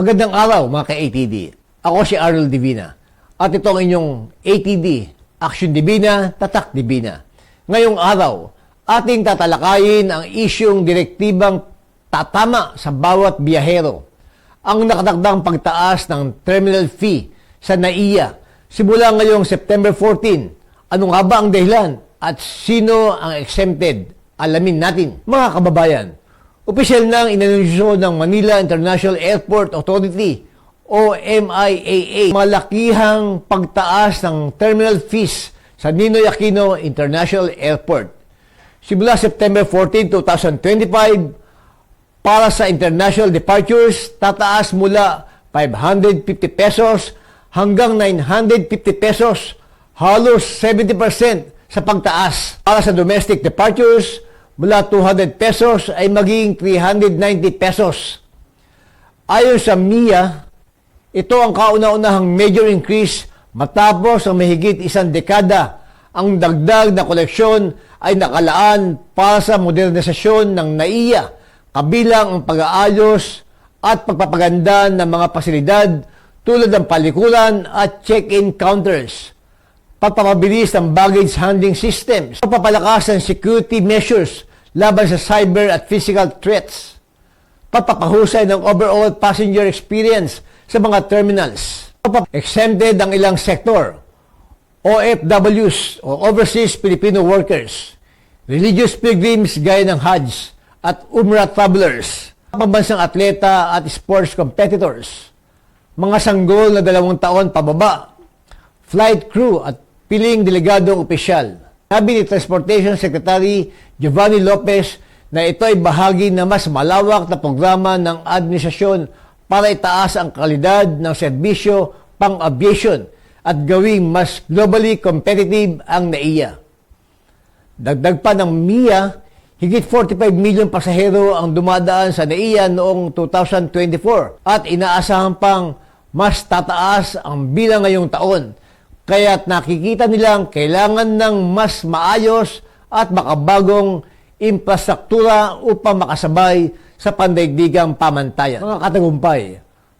Magandang araw mga ka-ATD. Ako si Arnold Divina. At ito ang inyong ATD, Action Divina, Tatak Divina. Ngayong araw, ating tatalakayin ang isyong direktibang tatama sa bawat biyahero. Ang nakadagdang pagtaas ng terminal fee sa NAIA simula ngayong September 14. Ano nga ba ang dahilan at sino ang exempted? Alamin natin. Mga kababayan, Opisyal nang inanunsyo ng Manila International Airport Authority o MIAA malakihang pagtaas ng terminal fees sa Ninoy Aquino International Airport. Simula September 14, 2025, para sa international departures, tataas mula 550 pesos hanggang 950 pesos, halos 70% sa pagtaas. Para sa domestic departures, mula 200 pesos ay maging 390 pesos. Ayon sa MIA, ito ang kauna-unahang major increase matapos ang mahigit isang dekada. Ang dagdag na koleksyon ay nakalaan para sa modernisasyon ng NAIA, kabilang ang pag-aayos at pagpapaganda ng mga pasilidad tulad ng palikuran at check-in counters pagpapabilis ng baggage handling systems, pagpapalakas ng security measures laban sa cyber at physical threats, pagpapahusay ng overall passenger experience sa mga terminals, exempted ang ilang sektor, OFWs o Overseas Filipino Workers, religious pilgrims gaya ng Hajj at Umrah travelers, pambansang atleta at sports competitors, mga sanggol na dalawang taon pababa, flight crew at piling delegadong opisyal. Sabi ni Transportation Secretary Giovanni Lopez na ito ay bahagi na mas malawak na programa ng administrasyon para itaas ang kalidad ng serbisyo pang-aviation at gawing mas globally competitive ang NAIA. Dagdag pa ng MIA, higit 45 milyon pasahero ang dumadaan sa NAIA noong 2024 at inaasahan pang mas tataas ang bilang ngayong taon. Kaya't nakikita nilang kailangan ng mas maayos at makabagong infrastruktura upang makasabay sa pandaigdigang pamantayan. Mga katagumpay,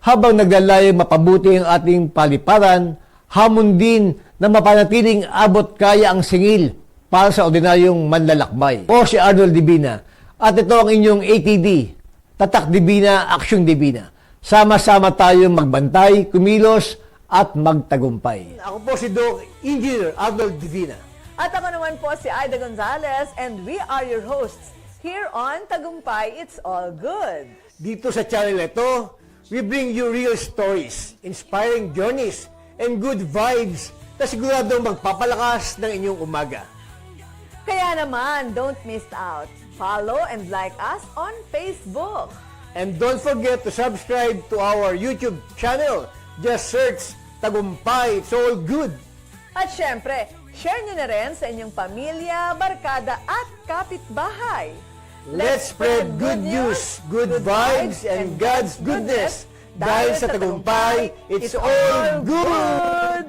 habang naglalayong mapabuti ang ating paliparan, hamon din na mapanatiling abot kaya ang singil para sa ordinaryong manlalakbay. O si Arnold Divina. At ito ang inyong ATD, Tatak Divina, Aksyong Divina. Sama-sama tayong magbantay, kumilos, at magtagumpay. Ako po si Doc Engineer Arnold Divina. At ako naman po si Aida Gonzalez and we are your hosts here on Tagumpay It's All Good. Dito sa channel ito, we bring you real stories, inspiring journeys, and good vibes na siguradong magpapalakas ng inyong umaga. Kaya naman, don't miss out. Follow and like us on Facebook. And don't forget to subscribe to our YouTube channel. Just search Tagumpay, it's all good. At syempre, share nyo na rin sa inyong pamilya, barkada at kapitbahay. Let's spread good news, good vibes, and God's goodness. Dahil sa tagumpay, it's all good!